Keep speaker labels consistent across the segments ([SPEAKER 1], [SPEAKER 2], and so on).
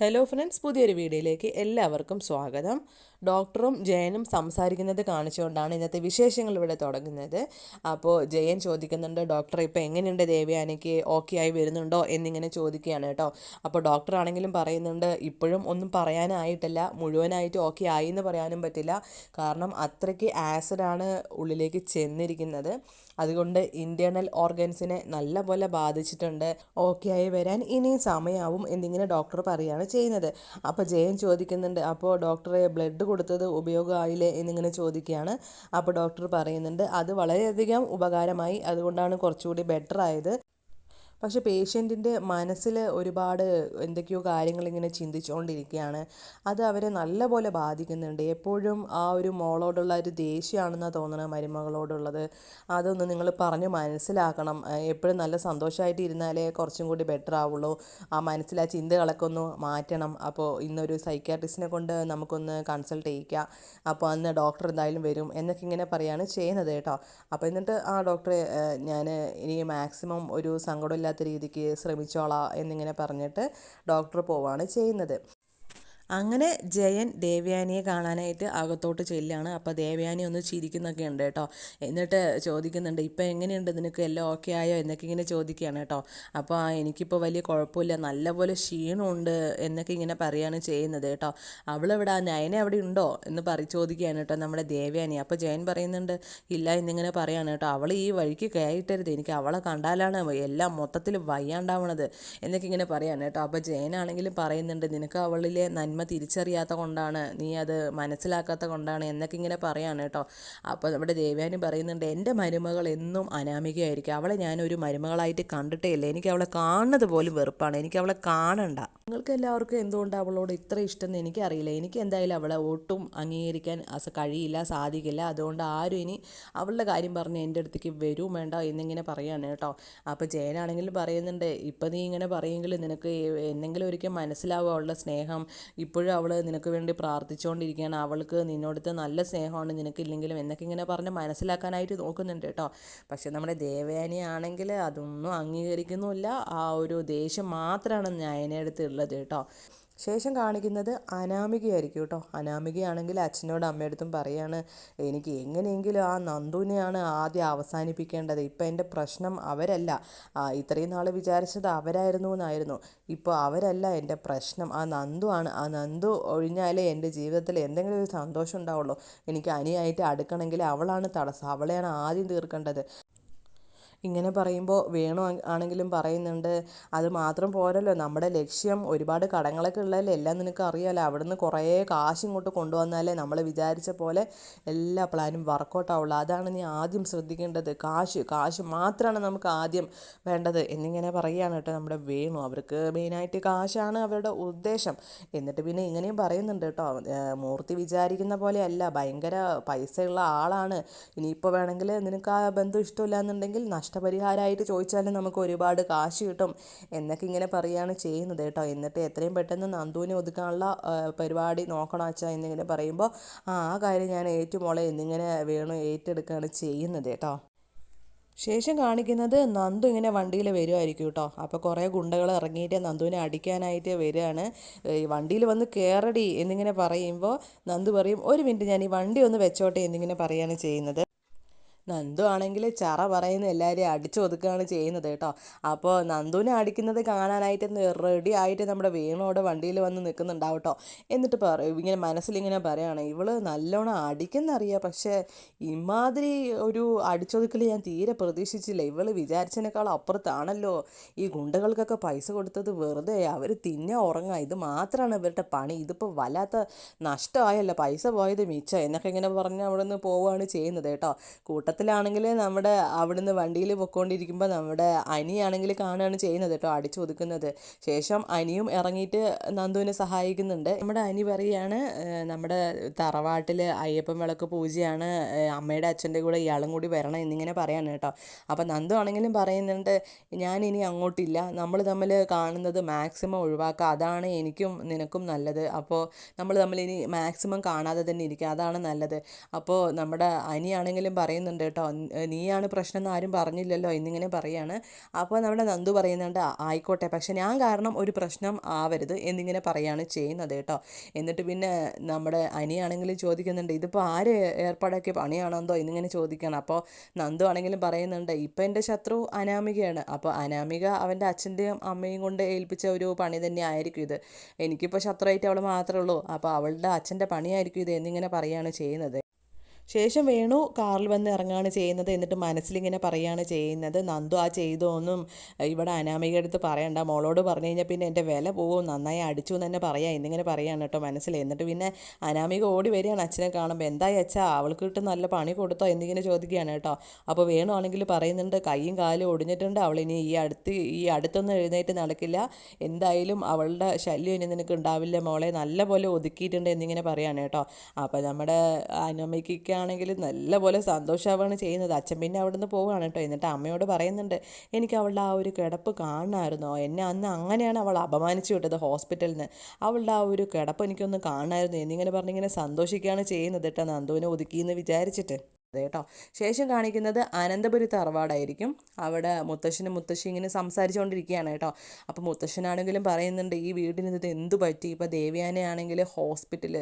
[SPEAKER 1] Hello friends പുതിയൊരു വീഡിയോയിലേക്ക് എല്ലാവർക്കും സ്വാഗതം. ഡോക്ടറും ജയനും സംസാരിക്കുന്നത് കാണിച്ചുകൊണ്ടാണ് ഇന്നത്തെ വിശേഷങ്ങൾ ഇവിടെ തുടങ്ങുന്നത്. അപ്പോൾ ജയൻ ചോദിക്കുന്നുണ്ട് ഡോക്ടർ ഇപ്പോൾ എങ്ങനെയുണ്ട് ദേവയാനിക്ക്? ഓക്കെ ആയി വരുന്നുണ്ടോ? എന്നിങ്ങനെ ചോദിക്കുകയാണ് കേട്ടോ. അപ്പോൾ ഡോക്ടർ ആണെങ്കിലും പറയുന്നുണ്ട് ഇപ്പോഴും ഒന്നും പറയാനായിട്ടില്ല. മുഴുവനായിട്ട് ഓക്കെ ആയി എന്ന് പറയാനും പറ്റില്ല. കാരണം അത്രയ്ക്ക് ആസിഡാണ് ഉള്ളിലേക്ക് ചെന്നിരിക്കുന്നത്. അതുകൊണ്ട് ഇന്റേർണൽ ഓർഗൻസിനെ നല്ലപോലെ ബാധിച്ചിട്ടുണ്ട്. ഓക്കെ ആയി വരാൻ ഇനിയും സമയമാവും എന്നിങ്ങനെ ഡോക്ടർ പറയുകയാണ് ചെയ്യുന്നത്. അപ്പോൾ ജയൻ ചോദിക്കുന്നുണ്ട് അപ്പോൾ ഡോക്ടറെ ബ്ലഡ് കൊടുത്തത് ഉപയോഗമായില്ലേ എന്നിങ്ങനെ ചോദിക്കുകയാണ്. അപ്പോൾ ഡോക്ടർ പറയുന്നുണ്ട് അത് വളരെയധികം ഉപകാരമായി. അതുകൊണ്ടാണ് കുറച്ചുകൂടി ബെറ്റർ ആയത് പക്ഷെ പേഷ്യന്റിന്റെ മനസ്സിൽ ഒരുപാട് എന്തൊക്കെയോ കാര്യങ്ങളിങ്ങനെ ചിന്തിച്ചുകൊണ്ടിരിക്കുകയാണ്. അത് അവരെ നല്ലപോലെ ബാധിക്കുന്നുണ്ട്. എപ്പോഴും ആ ഒരു മോളോടുള്ള ഒരു ദേഷ്യമാണെന്നാണ് തോന്നുന്നത് മരുമകളോടുള്ളത്. അതൊന്ന് നിങ്ങൾ പറഞ്ഞ് മനസ്സിലാക്കണം. എപ്പോഴും നല്ല സന്തോഷമായിട്ട് ഇരുന്നാലേ കുറച്ചും കൂടി ബെറ്റർ ആവുള്ളൂ. ആ മനസ്സിൽ ആ ചിന്തകളൊക്കെ ഒന്ന് മാറ്റണം. അപ്പോൾ ഇന്നൊരു സൈക്കാട്രിസ്റ്റിനെ കൊണ്ട് നമുക്കൊന്ന് കൺസൾട്ട് ചെയ്യിക്കാം. അപ്പോൾ അന്ന് ഡോക്ടർ എന്തായാലും വരും എന്നൊക്കെ ഇങ്ങനെ പറയുകയാണ് ചെയ്യുന്നത് കേട്ടോ. അപ്പോൾ എന്നിട്ട് ആ ഡോക്ടറെ ഞാൻ ഇനി മാക്സിമം ഒരു സങ്കടമില്ലാത്ത രീതിക്ക് ശ്രമിച്ചോളാം എന്നിങ്ങനെ പറഞ്ഞിട്ട് ഡോക്ടർ പോവാണ് ചെയ്യുന്നത്. അങ്ങനെ ജയൻ ദേവയാനിയെ കാണാനായിട്ട് അകത്തോട്ട് ചെല്ലാണ്. അപ്പോൾ ദേവയാനി ഒന്ന് ചിരിക്കുന്നൊക്കെ ഉണ്ട് കേട്ടോ. എന്നിട്ട് ചോദിക്കുന്നുണ്ട് ഇപ്പോൾ എങ്ങനെയുണ്ട്? നിനക്ക് എല്ലാം ഓക്കെ ആയോ? എന്നൊക്കെ ഇങ്ങനെ ചോദിക്കുകയാണ് കേട്ടോ. അപ്പോൾ എനിക്കിപ്പോൾ വലിയ കുഴപ്പമില്ല. നല്ലപോലെ ക്ഷീണമുണ്ട് എന്നൊക്കെ ഇങ്ങനെ പറയുകയാണ് ചെയ്യുന്നത് കേട്ടോ. അവളെവിടെ? നയന അവിടെ ഉണ്ടോ? എന്ന് പറ ചോദിക്കുകയാണ് കേട്ടോ നമ്മുടെ ദേവയാനി. അപ്പോൾ ജയൻ പറയുന്നുണ്ട് ഇല്ല എന്നിങ്ങനെ പറയാണ് കേട്ടോ. അവൾ ഈ വഴിക്ക് കയറ്റരുത് എനിക്ക് അവളെ കണ്ടാലാണ് എല്ലാം മൊത്തത്തിൽ വയ്യാണ്ടാവണത് എന്നൊക്കെ ഇങ്ങനെ പറയാണ് കേട്ടോ. അപ്പോൾ ജയനാണെങ്കിലും പറയുന്നുണ്ട് നിനക്ക് അവളിലെ നന്മ നന്മ തിരിച്ചറിയാത്ത കൊണ്ടാണ് നീ അത് മനസ്സിലാക്കാത്ത കൊണ്ടാണ് എന്നൊക്കെ ഇങ്ങനെ പറയാണ് കേട്ടോ. അപ്പോൾ നമ്മുടെ ദേവ്യാനി പറയുന്നുണ്ട് എന്റെ മരുമകൾ എന്നും അനാമികയായിരിക്കും. അവളെ ഞാനൊരു മരുമകളായിട്ട് കണ്ടിട്ടേ ഇല്ല. എനിക്ക് അവളെ കാണുന്നത് പോലും വെറുപ്പാണ്. എനിക്ക് അവളെ കാണണ്ട. നിങ്ങൾക്ക് എല്ലാവർക്കും എന്തുകൊണ്ട് അവളോട് ഇത്ര ഇഷ്ടം എന്ന് എനിക്കറിയില്ല. എനിക്ക് എന്തായാലും അവളെ ഒട്ടും അംഗീകരിക്കാൻ കഴിയില്ല സാധിക്കില്ല. അതുകൊണ്ട് ആരും ഇനി അവളുടെ കാര്യം പറഞ്ഞ് എന്റെ അടുത്തേക്ക് വരും വേണ്ട എന്നിങ്ങനെ പറയാണ് കേട്ടോ. അപ്പോൾ ജയനാണെങ്കിലും പറയുന്നുണ്ട് ഇപ്പം നീ ഇങ്ങനെ പറയുമെങ്കിൽ നിനക്ക് എന്തെങ്കിലും ഒരിക്കൽ മനസ്സിലാവുക അവളുടെ സ്നേഹം. ഇപ്പോഴും അവൾ നിനക്ക് വേണ്ടി പ്രാർത്ഥിച്ചുകൊണ്ടിരിക്കുകയാണ് അവൾക്ക് നിന്നോടുത്ത് നല്ല സ്നേഹമാണ് നിനക്കില്ലെങ്കിലും എന്നൊക്കെ ഇങ്ങനെ പറഞ്ഞ് മനസ്സിലാക്കാനായിട്ട് നോക്കുന്നുണ്ട് കേട്ടോ. പക്ഷേ നമ്മുടെ ദേവയാനി ആണെങ്കിൽ അതൊന്നും അംഗീകരിക്കുന്നുമില്ല. ആ ഒരു ദേഷ്യം മാത്രമാണ് നയനടുത്ത് ഉള്ളത് കേട്ടോ. ശേഷം കാണിക്കുന്നത് അനാമികയായിരിക്കും കേട്ടോ. അനാമികയാണെങ്കിൽ അച്ഛനോട് അമ്മയടുത്തും പറയാണ് എനിക്ക് എങ്ങനെയെങ്കിലും ആ നന്ദുവിനെയാണ് ആദ്യം അവസാനിപ്പിക്കേണ്ടത്. ഇപ്പം എന്റെ പ്രശ്നം അവരല്ല. ഇത്രയും നാൾ വിചാരിച്ചത് അവരായിരുന്നു എന്നായിരുന്നു. ഇപ്പോൾ അവരല്ല എന്റെ പ്രശ്നം. ആ നന്ദു ആണ്. ആ നന്ദു ഒഴിഞ്ഞാലേ എന്റെ ജീവിതത്തിൽ എന്തെങ്കിലും ഒരു സന്തോഷം ഉണ്ടാവുള്ളൂ. എനിക്ക് അനിയായിട്ട് അടുക്കണമെങ്കിൽ അവളാണ് തടസ്സം. അവളെയാണ് ആദ്യം തീർക്കേണ്ടത്. ഇങ്ങനെ പറയുമ്പോൾ വേണു ആണെങ്കിലും പറയുന്നുണ്ട്. അത് മാത്രം പോരല്ലോ. നമ്മുടെ ലക്ഷ്യം ഒരുപാട് കടങ്ങളൊക്കെ ഉള്ളതല്ലേ? എല്ലാം നിനക്ക് അറിയാമല്ലോ അവിടുന്ന് കുറേ കാശ് ഇങ്ങോട്ട് കൊണ്ടുവന്നാലേ നമ്മൾ വിചാരിച്ച പോലെ എല്ലാ പ്ലാനും വർക്കൗട്ട് ആവുള്ളൂ. അതാണ് നീ ആദ്യം ശ്രദ്ധിക്കേണ്ടത്. കാശ് കാശ് മാത്രമാണ് നമുക്ക് ആദ്യം വേണ്ടത്. എന്നിങ്ങനെ പറയുകയാണ് കേട്ടോ നമ്മുടെ വേണു. അവർക്ക് മെയിനായിട്ട് കാശാണ് അവരുടെ ഉദ്ദേശം. എന്നിട്ട് പിന്നെ ഇങ്ങനെയും പറയുന്നുണ്ട് കേട്ടോ. മൂർത്തി വിചാരിക്കുന്ന പോലെയല്ല ഭയങ്കര പൈസയുള്ള ആളാണ്. ഇനിയിപ്പോൾ വേണമെങ്കിൽ നിനക്ക് ആ ബന്ധം ഇഷ്ടമില്ല എന്നുണ്ടെങ്കിൽ നഷ്ടപരിഹാരമായിട്ട് ചോദിച്ചാലും നമുക്ക് ഒരുപാട് കാശ് കിട്ടും എന്നൊക്കെ ഇങ്ങനെ പറയുകയാണ് ചെയ്യുന്നത് കേട്ടോ. എന്നിട്ട് എത്രയും പെട്ടെന്ന് നന്ദുവിനെ ഒതുക്കാനുള്ള പരിപാടി നോക്കണം അച്ഛാ എന്നിങ്ങനെ പറയുമ്പോൾ ആ കാര്യം ഞാൻ ഏറ്റുമോളെ എന്നിങ്ങനെ വേണു ഏറ്റെടുക്കുകയാണ് ചെയ്യുന്നത് കേട്ടോ. ശേഷം കാണിക്കുന്നത് നന്ദു ഇങ്ങനെ വണ്ടിയിൽ വരുമായിരിക്കും കേട്ടോ. അപ്പോൾ കുറേ ഗുണ്ടകൾ ഇറങ്ങിയിട്ട് നന്ദുവിനെ അടിക്കാനായിട്ട് വരികയാണ്. വണ്ടിയിൽ വന്ന് കയറടി എന്നിങ്ങനെ പറയുമ്പോൾ നന്ദു പറയും ഒരു മിനിറ്റ് ഞാൻ ഈ വണ്ടി ഒന്ന് വെച്ചോട്ടെ എന്നിങ്ങനെ പറയുകയാണ് ചെയ്യുന്നത്. നന്ദു ആണെങ്കിൽ ചറ പറയുന്ന എല്ലാവരെയും അടിച്ചു ഒതുക്കുകയാണ് ചെയ്യുന്നത് കേട്ടോ. അപ്പോൾ നന്ദുവിനെ അടിക്കുന്നത് കാണാനായിട്ട് റെഡി ആയിട്ട് നമ്മുടെ വേണോടെ വണ്ടിയിൽ വന്ന് നിൽക്കുന്നുണ്ടാവും കേട്ടോ. എന്നിട്ട് പറയും ഇങ്ങനെ മനസ്സിലിങ്ങനെ പറയുകയാണ് ഇവൾ നല്ലോണം അടിക്കുന്നറിയാം പക്ഷേ ഇമാതിരി ഒരു അടിച്ചൊതുക്കൽ ഞാൻ തീരെ പ്രതീക്ഷിച്ചില്ല. ഇവൾ വിചാരിച്ചതിനേക്കാൾ അപ്പുറത്താണല്ലോ. ഈ ഗുണ്ടകൾക്കൊക്കെ പൈസ കൊടുത്തത് വെറുതെ അവർ തിന്ന ഉറങ്ങുക ഇത് മാത്രമാണ് ഇവരുടെ പണി. ഇതിപ്പോൾ വല്ലാത്ത നഷ്ടമായല്ലോ. പൈസ പോയത് മിച്ചം. എന്നൊക്കെ ഇങ്ങനെ പറഞ്ഞ് അവിടെ നിന്ന് പോവുകയാണ് ചെയ്യുന്നത് കേട്ടോ. കൂട്ടത്തിൽ കൂട്ടത്തിലാണെങ്കിൽ നമ്മുടെ അവിടുന്ന് വണ്ടിയിൽ പൊയ്ക്കൊണ്ടിരിക്കുമ്പോൾ നമ്മുടെ അനിയാണെങ്കിൽ കാണുകയാണ് ചെയ്യുന്നത് കേട്ടോ അടിച്ചു ഒതുക്കുന്നത്. ശേഷം അനിയും ഇറങ്ങിയിട്ട് നന്ദുവിനെ സഹായിക്കുന്നുണ്ട്. നമ്മുടെ അനി പറയുകയാണ് നമ്മുടെ തറവാട്ടിൽ അയ്യപ്പൻ വിളക്ക് പൂജയാണ് അമ്മയുടെ അച്ഛന്റെ കൂടെ ഇയാളും കൂടി വരണം എന്നിങ്ങനെ പറയാണ് കേട്ടോ. അപ്പോൾ നന്ദു ആണെങ്കിലും പറയുന്നുണ്ട് ഞാൻ ഇനി അങ്ങോട്ടില്ല. നമ്മൾ തമ്മിൽ കാണുന്നത് മാക്സിമം ഒഴിവാക്കുക. അതാണ് എനിക്കും നിനക്കും നല്ലത്. അപ്പോൾ നമ്മൾ തമ്മിൽ ഇനി മാക്സിമം കാണാതെ തന്നെ ഇരിക്കുക. അതാണ് നല്ലത്. അപ്പോൾ നമ്മുടെ അനിയാണെങ്കിലും പറയുന്നുണ്ട് കേട്ടോ. നീയാണ് പ്രശ്നം എന്ന് ആരും പറഞ്ഞില്ലല്ലോ എന്നിങ്ങനെ പറയാണ്. അപ്പോൾ നമ്മുടെ നന്ദു പറയുന്നുണ്ട് "ആ, ആയിക്കോട്ടെ പക്ഷെ ഞാൻ കാരണം ഒരു പ്രശ്നം ആവരുത് എന്നിങ്ങനെ പറയാണ് ചെയ്യുന്നത് കേട്ടോ. എന്നിട്ട് പിന്നെ നമ്മുടെ അനിയാണെങ്കിൽ ചോദിക്കുന്നുണ്ട് ഇതിപ്പോൾ ആര് ഏർപ്പാടാക്കിയ പണിയാണെന്തോ? എന്നിങ്ങനെ ചോദിക്കണം അപ്പോൾ നന്ദു ആണെങ്കിലും പറയുന്നുണ്ട് ഇപ്പം എന്റെ ശത്രു അനാമികയാണ്. അപ്പോൾ അനാമിക അവന്റെ അച്ഛന്റെയും അമ്മയും കൊണ്ട് ഏൽപ്പിച്ച ഒരു പണി തന്നെ ആയിരിക്കും ഇത്. എനിക്കിപ്പോൾ ശത്രുവായിട്ട് അവൾ മാത്രമേ ഉള്ളൂ. അപ്പോൾ അവളുടെ അച്ഛന്റെ പണിയായിരിക്കും ഇത് എന്നിങ്ങനെ പറയുകയാണ് ചെയ്യുന്നത്. ശേഷം വേണു കാറിൽ വന്ന് ഇറങ്ങുകയാണ് ചെയ്യുന്നത് എന്നിട്ട് മനസ്സിലിങ്ങനെ പറയുകയാണ് ചെയ്യുന്നത്. നന്ദു ആ ചെയ്തോന്നും ഇവിടെ അനാമിക അടുത്ത് പറയണ്ട. മോളോട് പറഞ്ഞു കഴിഞ്ഞാൽ പിന്നെ എന്റെ വില പോകും. നന്നായി അടിച്ചു എന്ന് തന്നെ പറയാം. എന്നിങ്ങനെ പറയാണ് കേട്ടോ മനസ്സിൽ. എന്നിട്ട് പിന്നെ അനാമിക ഓടി വരികയാണ് അച്ഛനെ കാണുമ്പോൾ. എന്തായി അച്ഛാ? അവൾക്ക് ഇട്ട് നല്ല പണി കൊടുത്തോ എന്നിങ്ങനെ ചോദിക്കുകയാണ് കേട്ടോ. അപ്പോൾ വേണു ആണെങ്കിൽ പറയുന്നുണ്ട് കൈയും കാലും ഒടിഞ്ഞിട്ടുണ്ട്. അവൾ ഇനി ഈ അടുത്ത് ഈ അടുത്തൊന്നും എഴുന്നേറ്റ് നടക്കില്ല. എന്തായാലും അവളുടെ ശല്യം ഇനി നിനക്ക് ഉണ്ടാവില്ല മോളെ. നല്ല പോലെ ഒതുക്കിയിട്ടുണ്ട് എന്നിങ്ങനെ പറയാണ് കേട്ടോ. അപ്പോൾ നമ്മുടെ അനമ്മയ്ക്കാണെങ്കിൽ നല്ല പോലെ സന്തോഷമാവുകയാണ് ചെയ്യുന്നത്. അച്ഛൻ പിന്നെ അവിടെ നിന്ന് പോവുകയാണ് കേട്ടോ എന്നിട്ട് അമ്മയോട് പറയുന്നുണ്ട് എനിക്ക് അവളുടെ ആ ഒരു കിടപ്പ് കാണണമായിരുന്നോ? എന്നെ അന്ന് അങ്ങനെയാണ് അവൾ അപമാനിച്ചു വിട്ടത് ഹോസ്പിറ്റലിൽ നിന്ന് അവളുടെ ആ ഒരു കിടപ്പ് എനിക്കൊന്ന് കാണണമായിരുന്നു. എന്നിങ്ങനെ പറഞ്ഞിങ്ങനെ സന്തോഷിക്കുകയാണ് ചെയ്യുന്നത് കേട്ടോ നന്ദുവിനെ ഒതുക്കിയെന്ന് വിചാരിച്ചിട്ട്. കേട്ടോ. ശേഷം കാണിക്കുന്നത് അനന്തപുരി തറവാടായിരിക്കും അവിടെ മുത്തശ്ശനും മുത്തശ്ശി ഇങ്ങനെ സംസാരിച്ചുകൊണ്ടിരിക്കുകയാണ് കേട്ടോ. അപ്പോൾ മുത്തശ്ശനാണെങ്കിലും പറയുന്നുണ്ട് ഈ വീടിന് ഇത് എന്തു പറ്റി? ഇപ്പോൾ ദേവ്യാനയാണെങ്കിൽ ഹോസ്പിറ്റൽ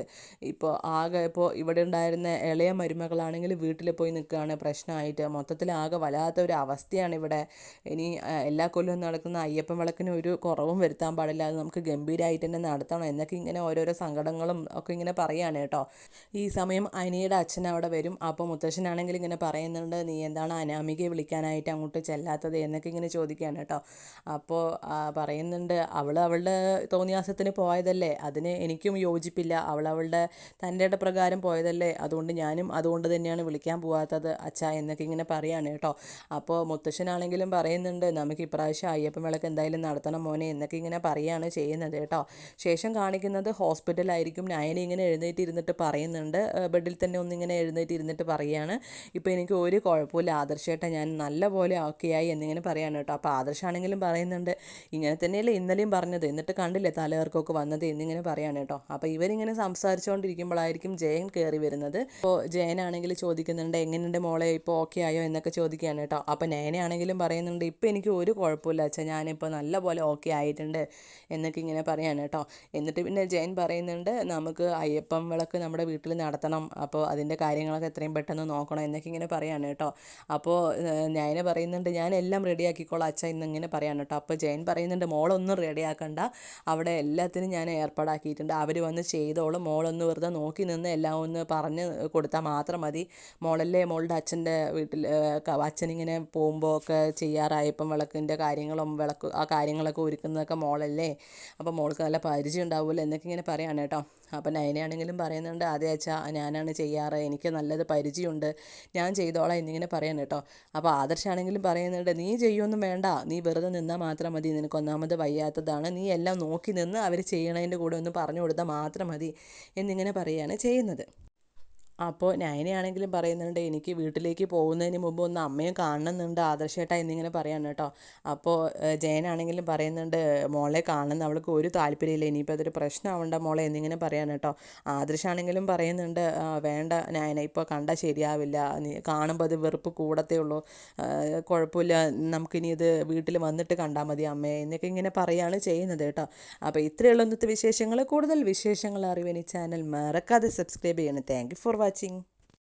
[SPEAKER 1] ഇപ്പോൾ ആകെ ഇപ്പോൾ ഇവിടെ ഉണ്ടായിരുന്ന ഇളയ മരുമകളാണെങ്കിൽ വീട്ടിൽ പോയി നിൽക്കുകയാണ് പ്രശ്നമായിട്ട്. മൊത്തത്തിൽ ആകെ വല്ലാത്ത ഒരു അവസ്ഥയാണ് ഇവിടെ. ഇനി എല്ലാ കൊല്ലവും നടക്കുന്ന അയ്യപ്പൻ വിളക്കിന് ഒരു കുറവും വരുത്താൻ പാടില്ല. അത് നമുക്ക് ഗംഭീരമായിട്ട് തന്നെ നടത്തണം എന്നൊക്കെ ഇങ്ങനെ ഓരോരോ സങ്കടങ്ങളും ഒക്കെ ഇങ്ങനെ പറയുകയാണ് കേട്ടോ. ഈ സമയം അനിയുടെ അച്ഛൻ അവിടെ വരും. അപ്പോൾ മുത്തശ്ശനാണെങ്കിൽ ഇങ്ങനെ പറയുന്നുണ്ട് നീ എന്താണ് അനാമികയെ വിളിക്കാനായിട്ട് അങ്ങോട്ട് ചെല്ലാത്തത്? എന്നൊക്കെ ഇങ്ങനെ ചോദിക്കുകയാണ് കേട്ടോ. അപ്പോൾ പറയുന്നുണ്ട് അവൾ അവളുടെ തോന്നിയാസത്തിന് പോയതല്ലേ? അതിന് എനിക്കും യോജിപ്പില്ല. അവൾ അവളുടെ തന്റെ പ്രകാരം പോയതല്ലേ? അതുകൊണ്ട് ഞാനും അതുകൊണ്ട് തന്നെയാണ് വിളിക്കാൻ പോകാത്തത് അച്ഛ എന്നൊക്കെ ഇങ്ങനെ പറയാണ് കേട്ടോ. അപ്പോൾ മുത്തശ്ശനാണെങ്കിലും പറയുന്നുണ്ട് നമുക്ക് ഇപ്രാവശ്യം അയ്യപ്പൻ വിളക്ക് എന്തായാലും നടത്തണം മോനെ എന്നൊക്കെ ഇങ്ങനെ പറയുകയാണ് ചെയ്യുന്നത് കേട്ടോ. ശേഷം കാണിക്കുന്നത് ഹോസ്പിറ്റലായിരിക്കും. നയനി ഇങ്ങനെ എഴുന്നേറ്റ് ഇരുന്നിട്ട് പറയുന്നുണ്ട് ബെഡിൽ തന്നെ ഒന്നിങ്ങനെ എഴുന്നേറ്റ് ഇരുന്നിട്ട് പറയുകയാണ്. ഇപ്പോൾ എനിക്ക് ഒരു കുഴപ്പമില്ല ആദർശേട്ട ഞാൻ നല്ല പോലെ ഓക്കെയായി എന്നിങ്ങനെ പറയാണ് കേട്ടോ. അപ്പോൾ ആദർശാണെങ്കിലും പറയുന്നുണ്ട്. ഇങ്ങനെ തന്നെയല്ലേ ഇന്നലെയും പറഞ്ഞത്. എന്നിട്ട് കണ്ടില്ലേ തലകർക്കൊക്കെ വന്നത് എന്നിങ്ങനെ പറയാണ് കേട്ടോ. അപ്പോൾ ഇവരിങ്ങനെ സംസാരിച്ചുകൊണ്ടിരിക്കുമ്പോഴായിരിക്കും ജയൻ കയറി വരുന്നത്. അപ്പോൾ ജയനാണെങ്കിൽ ചോദിക്കുന്നുണ്ട് എങ്ങനെയുണ്ട് മോളെ? ഇപ്പോൾ ഓക്കെ ആയോ? എന്നൊക്കെ ചോദിക്കുകയാണ് കേട്ടോ. അപ്പോൾ നയനയാണെങ്കിലും പറയുന്നുണ്ട് ഇപ്പോൾ എനിക്ക് ഒരു കുഴപ്പമില്ല അച്ഛാ. ഞാനിപ്പോൾ നല്ല പോലെ ഓക്കെ ആയിട്ടുണ്ട്. എന്നൊക്കെ ഇങ്ങനെ പറയാണ് കേട്ടോ. എന്നിട്ട് പിന്നെ ജയൻ പറയുന്നുണ്ട് നമുക്ക് അയ്യപ്പം വിളക്ക് നമ്മുടെ വീട്ടിൽ നടത്തണം. അപ്പോൾ അതിന്റെ കാര്യങ്ങളൊക്കെ എത്രയും പെട്ടെന്ന് നോക്കണം എന്നൊക്കെ ഇങ്ങനെ പറയാണ് കേട്ടോ. അപ്പോൾ ഞാൻ പറയുന്നുണ്ട് ഞാൻ എല്ലാം റെഡിയാക്കിക്കോളാം അച്ഛൻ ഇന്നിങ്ങനെ പറയാണ് കേട്ടോ. അപ്പോൾ ജയൻ പറയുന്നുണ്ട് മോളൊന്നും റെഡിയാക്കണ്ട. അവിടെ എല്ലാത്തിനും ഞാൻ ഏർപ്പാടാക്കിയിട്ടുണ്ട്. അവർ വന്ന് ചെയ്തോളും. മോളൊന്ന് വെറുതെ നോക്കി നിന്ന് എല്ലാം ഒന്ന് പറഞ്ഞ് കൊടുത്താൽ മാത്രം മതി. മോളല്ലേ മോളുടെ അച്ഛന്റെ വീട്ടിൽ അച്ഛനിങ്ങനെ പോകുമ്പോൾ ഒക്കെ ചെയ്യാറായപ്പം വിളക്കിന്റെ കാര്യങ്ങളും വിളക്ക് ആ കാര്യങ്ങളൊക്കെ ഒരുക്കുന്നതൊക്കെ മോളല്ലേ. അപ്പോൾ മോൾക്ക് നല്ല പരിചയം ഉണ്ടാവുമല്ലോ എന്നൊക്കെ ഇങ്ങനെ പറയാണ് കേട്ടോ. അപ്പോൾ നയനയാണെങ്കിലും പറയുന്നുണ്ട് അതെ അച്ഛാ ഞാനാണ് ചെയ്യാറ്. എനിക്ക് നല്ലത് പരിചയമുണ്ട്. ഞാൻ ചെയ്തോളാം എന്നിങ്ങനെ പറയാൻ കേട്ടോ. അപ്പോൾ ആദർശാണെങ്കിലും പറയുന്നുണ്ട് നീ ചെയ്യുമൊന്നും വേണ്ട. നീ വെറുതെ നിന്നാൽ മാത്രം മതി. നിനക്ക് ഒന്നാമത് വയ്യാത്തതാണ്. നീ എല്ലാം നോക്കി നിന്ന് അവർ ചെയ്യണതിന്റെ കൂടെ ഒന്ന് പറഞ്ഞു കൊടുത്താൽ മാത്രം മതി എന്നിങ്ങനെ പറയുകയാണ് ചെയ്യുന്നത്. അപ്പോൾ നയനയാണെങ്കിലും പറയുന്നുണ്ട് എനിക്ക് വീട്ടിലേക്ക് പോകുന്നതിന് മുമ്പ് ഒന്ന് അമ്മയും കാണണമെന്നുണ്ട് ആദർശേട്ടാ എന്നിങ്ങനെ പറയാണ് കേട്ടോ. അപ്പോൾ ജയനാണെങ്കിലും പറയുന്നുണ്ട് മോളെ കാണണം അവൾക്ക് ഒരു താല്പര്യമില്ല ഇനിയിപ്പോൾ അതൊരു പ്രശ്നമാവണ്ട മോളെ എന്നിങ്ങനെ പറയാണ് കേട്ടോ. ആദർശാണെങ്കിലും പറയുന്നുണ്ട് വേണ്ട നയന ഇപ്പോൾ കണ്ടാൽ ശരിയാവില്ല കാണുമ്പോൾ അത് വെറുപ്പ് കൂടത്തേ ഉള്ളൂ കുഴപ്പമില്ല നമുക്കിനി ഇത് വീട്ടിൽ വന്നിട്ട് കണ്ടാൽ മതി അമ്മയെ എന്നൊക്കെ ഇങ്ങനെ പറയുകയാണ് ചെയ്യുന്നത് കേട്ടോ. അപ്പോൾ ഇത്രയുള്ള ഇന്നത്തെ വിശേഷങ്ങൾ. കൂടുതൽ വിശേഷങ്ങൾ അറിവ് ചാനൽ മറക്കാതെ സബ്സ്ക്രൈബ് ചെയ്യണം. Thank you for watching.